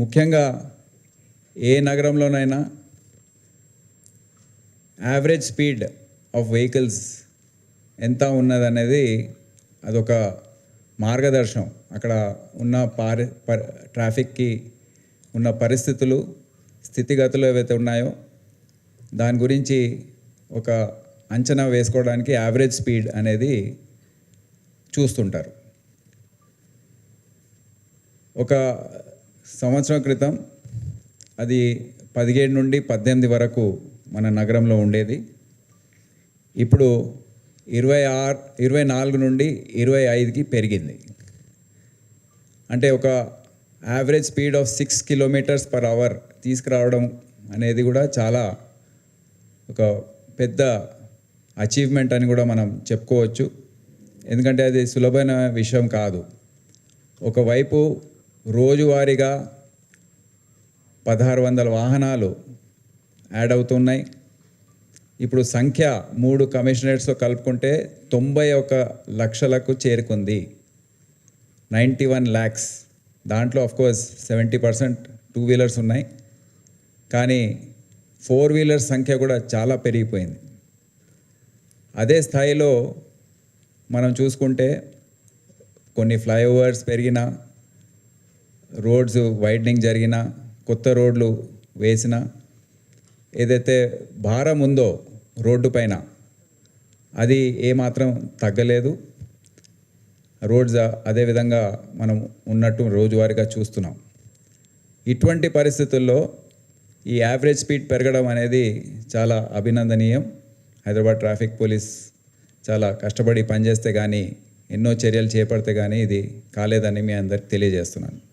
ముఖ్యంగా ఏ నగరంలోనైనా యావరేజ్ స్పీడ్ ఆఫ్ వెహికల్స్ ఎంత ఉన్నదనేది అదొక మార్గదర్శనం. అక్కడ ఉన్న పారి ట్రాఫిక్కి ఉన్న పరిస్థితులు స్థితిగతులు ఏవైతే ఉన్నాయో దాని గురించి ఒక అంచనా వేసుకోవడానికి యావరేజ్ స్పీడ్ అనేది చూస్తుంటారు. ఒక సంవత్సరం క్రితం అది పదిహేడు నుండి పద్దెనిమిది వరకు మన నగరంలో ఉండేది. ఇప్పుడు ఇరవై ఆరు ఇరవై నాలుగు నుండి ఇరవై ఐదుకి పెరిగింది. అంటే ఒక average speed of six kilometres per hour తీసుకురావడం అనేది కూడా చాలా ఒక పెద్ద అచీవ్మెంట్ అని కూడా మనం చెప్పుకోవచ్చు. ఎందుకంటే అది సులభమైన విషయం కాదు. ఒకవైపు రోజువారీగా పదహారు వందల వాహనాలు యాడ్ అవుతున్నాయి. ఇప్పుడు సంఖ్య మూడు కమిషనరేట్స్తో కలుపుకుంటే తొంభై ఒక లక్షలకు చేరుకుంది. Ninety one lakhs. దాంట్లో course seventy percent two wheelers ఉన్నాయి. కానీ ఫోర్ వీలర్స్ సంఖ్య కూడా చాలా పెరిగిపోయింది. అదే స్థాయిలో మనం చూసుకుంటే కొన్ని ఫ్లైఓవర్స్ పెరిగినా రోడ్స్ వైడనింగ్ జరిగినా కొత్త రోడ్లు వేసిన ఏదైతే భారం ఉందో రోడ్డు పైన అది ఏమాత్రం తగ్గలేదు. రోడ్స్ అదేవిధంగా మనం ఉన్నట్టు రోజువారీగా చూస్తున్నాం. ఇటువంటి పరిస్థితుల్లో ఈ యావరేజ్ స్పీడ్ పెరగడం అనేది చాలా అభినందనీయం. హైదరాబాద్ ట్రాఫిక్ పోలీస్ చాలా కష్టపడి పనిచేస్తే కానీ ఎన్నో చర్యలు చేపడితే కానీ ఇది కాలేదని మీ అందరికి తెలియజేస్తున్నాను.